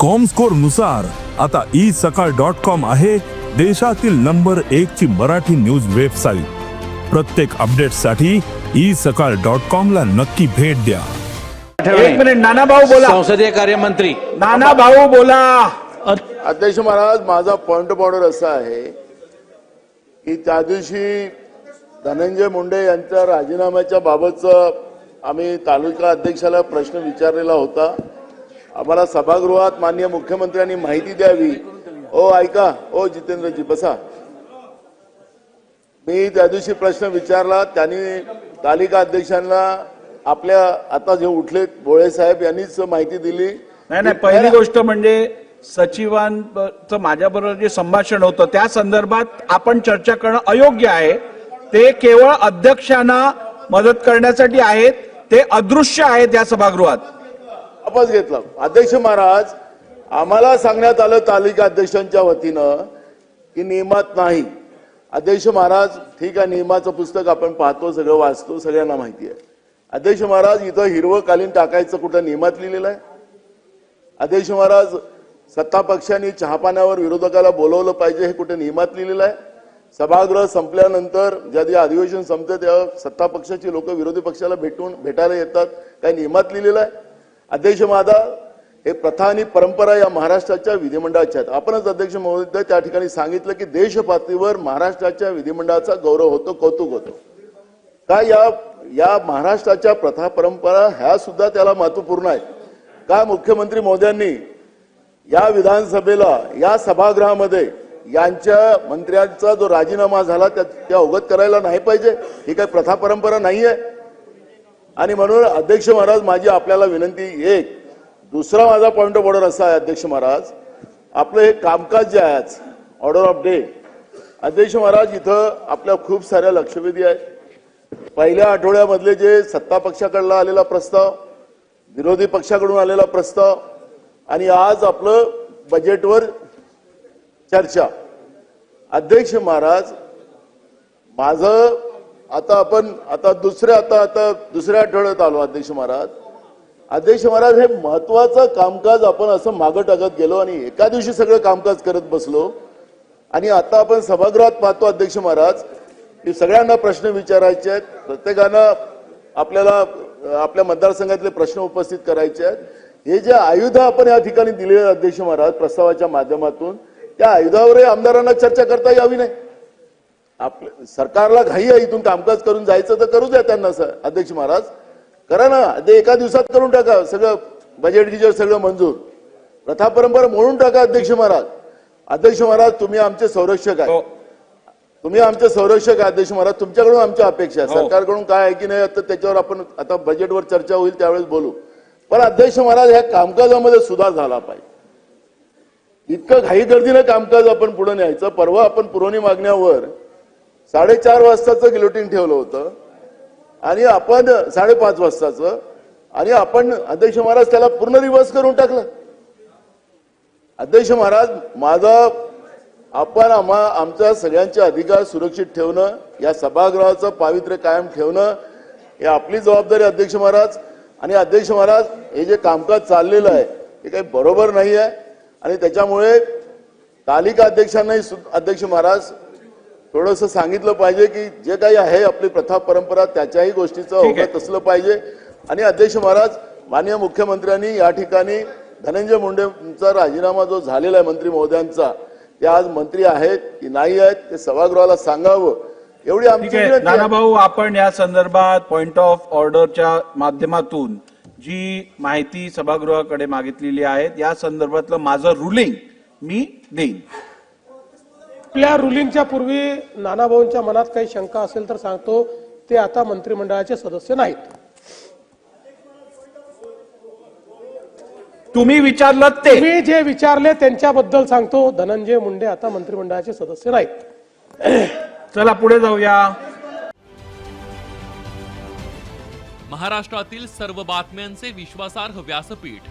कॉमस्कोरनुसार आता ई सकाळ dot com आहे देशातील नंबर एक ची मराठी न्यूज वेबसाईट प्रत्येक अपडेटसाठी ई सकाळ डॉट कॉम ला नक्की भेट द्या. एक मिनिट नाना भाऊ बोला. संसदीय कार्यमंत्री. नाना भाऊ बोला. अध्यक्ष महाराज माझा पॉइंट ऑफ ऑर्डर असा आहे की त्या दिवशी धनंजय मुंडे यांच्या राजीनाम्याच्या बाबतचा आम्ही तालुका अध्यक्षाला प्रश्न विचारलेला होता. आम्हाला सभागृहात माननीय मुख्यमंत्र्यांनी माहिती द्यावी. ओ ऐका. ओ जितेंद्रजी बसा. मी त्या दिवशी प्रश्न विचारला त्यांनी तालिका अध्यक्षांना आपल्या आता जे उठले भोळे साहेब यांनीच माहिती दिली. नाही नाही पहिली गोष्ट म्हणजे सचिवांचं माझ्याबरोबर जे संभाषण होतं त्या संदर्भात आपण चर्चा करणं अयोग्य आहे. ते केवळ अध्यक्षांना मदत करण्यासाठी आहेत ते अदृश्य आहेत या सभागृहात. वापस घेतला. अध्यक्ष महाराज आम्हाला सांगण्यात आलं तालिका अध्यक्षांच्या वतीनं की नियमात नाही. अध्यक्ष महाराज ठीक आहे नियमाचं पुस्तक आपण पाहतो सगळं वाचतो सगळ्यांना माहिती आहे. अध्यक्ष महाराज इथं हिरवं कालीन टाकायचं कुठं नियमात लिहिलेलं आहे? अध्यक्ष महाराज सत्ता पक्षांनी चहापाण्यावर विरोधकाला बोलवलं पाहिजे हे कुठे नियमात लिहिलेलं आहे? सभागृह संपल्यानंतर ज्या अधिवेशन संपतं तेव्हा सत्ता पक्षाची लोक विरोधी पक्षाला भेटून भेटायला येतात काही नियमात लिहिलेलं आहे? अध्यक्ष माझा हे प्रथा आणि परंपरा या महाराष्ट्राच्या विधिमंडळाच्या आहेत. आपणच अध्यक्ष महोदय त्या ठिकाणी सांगितलं की देशपातळीवर महाराष्ट्राच्या विधिमंडळाचा गौरव होतो कौतुक होतो. का या या महाराष्ट्राच्या प्रथा परंपरा ह्या सुद्धा त्याला महत्त्वपूर्ण आहेत? का मुख्यमंत्री मोदयांनी या विधानसभेला या सभागृहामध्ये यांच्या मंत्र्यांचा जो राजीनामा झाला त्या अवगत करायला नाही पाहिजे? ही काही प्रथा परंपरा नाही आहे आणि म्हणून अध्यक्ष महाराज माझी आपल्याला विनंती एक दुसरा माझा पॉइंट ऑफ ऑर्डर असा आहे अध्यक्ष महाराज. आपलं हे कामकाज जे आहे आज ऑर्डर ऑफ डे अध्यक्ष महाराज इथं आपल्या खूप साऱ्या लक्षवेधी आहेत. पहिल्या आठवड्यामधले जे सत्ता पक्षाकडला आलेला प्रस्ताव विरोधी पक्षाकडून आलेला प्रस्ताव आणि आज आपलं बजेटवर चर्चा. अध्यक्ष महाराज माझं आता आपण आता दुसऱ्या आता आता दुसऱ्या आठवड्यात आलो अध्यक्ष महाराज. अध्यक्ष महाराज हे महत्वाचं कामकाज आपण असं मागं टाकत गेलो आणि एका दिवशी सगळं कामकाज करत बसलो. आणि आता आपण सभागृहात पाहतो अध्यक्ष महाराज की सगळ्यांना प्रश्न विचारायचे आहेत. प्रत्येकानं आपल्याला आपल्या मतदारसंघातले प्रश्न उपस्थित करायचे आहेत. हे जे आयुध आपण या ठिकाणी दिलेले अध्यक्ष महाराज प्रस्तावाच्या माध्यमातून त्या आयुधावरही आमदारांना चर्चा करता यावी नाही. सरकारला घाई आहे इथून कामकाज करून जायचं तर करू द्या त्यांना सर अध्यक्ष महाराज. करा ना ते एका दिवसात करून टाका सगळं बजेट गिजेट सगळं मंजूर. प्रथा परंपरा मोडून टाका अध्यक्ष महाराज. अध्यक्ष महाराज तुम्ही आमचे संरक्षक आहे. हो. तुम्ही आमचे संरक्षक आहे अध्यक्ष महाराज. तुमच्याकडून आमच्या अपेक्षा आहे. हो. सरकारकडून काय आहे की नाही आता त्याच्यावर आपण आता बजेटवर चर्चा होईल त्यावेळेस बोलू. पण अध्यक्ष महाराज ह्या कामकाजामध्ये सुधार झाला पाहिजे. इतकं घाई गर्दीनं कामकाज आपण पुढे न्यायचं. परवा आपण पुरवणी मागण्यावर साडेचार वाजताचं गिलोटिन ठेवलं होतं. आणि आपण साडेपाच वाजताचं आणि आपण अध्यक्ष महाराज त्याला पूर्ण रिव्हर्स करून टाकलं. अध्यक्ष महाराज माझा आपण आम्हा आमच्या सगळ्यांचे अधिकार सुरक्षित ठेवणं या सभागृहाचं पावित्र्य कायम ठेवणं हे आपली जबाबदारी अध्यक्ष महाराज. आणि अध्यक्ष महाराज हे जे कामकाज चाललेलं आहे हे काही बरोबर नाही आहे आणि त्याच्यामुळे तालिका अध्यक्षांनाही सु- अध्यक्ष महाराज थोडंसं सांगितलं पाहिजे की जे काही आहे आपली प्रथा परंपरा त्याच्याही गोष्टीचं. अवगत असलं पाहिजे आणि अध्यक्ष महाराज माननीय मुख्यमंत्र्यांनी या ठिकाणी धनंजय मुंडेंचा राजीनामा जो झालेला आहे मंत्री महोदयांचा ते आज मंत्री आहेत की नाही आहेत ते सभागृहाला सांगावं एवढी आमची आहे विनंती नाना आहे. भाऊ आपण या संदर्भात पॉइंट ऑफ ऑर्डरच्या माध्यमातून जी माहिती सभागृहाकडे मागितलेली आहे या संदर्भातलं माझं रुलिंग मी देईन आपल्या रुलिंगच्या पूर्वी नानाभाऊंच्या मनात काही शंका असेल तर सांगतो ते आता मंत्रिमंडळाचे सदस्य नाहीत. तुम्ही विचारलं ते. मी जे विचारले त्यांच्याबद्दल सांगतो धनंजय मुंडे आता मंत्रिमंडळाचे सदस्य नाहीत. चला पुढे जाऊया. महाराष्ट्रातील सर्व बातम्यांचे विश्वासार्ह व्यासपीठ.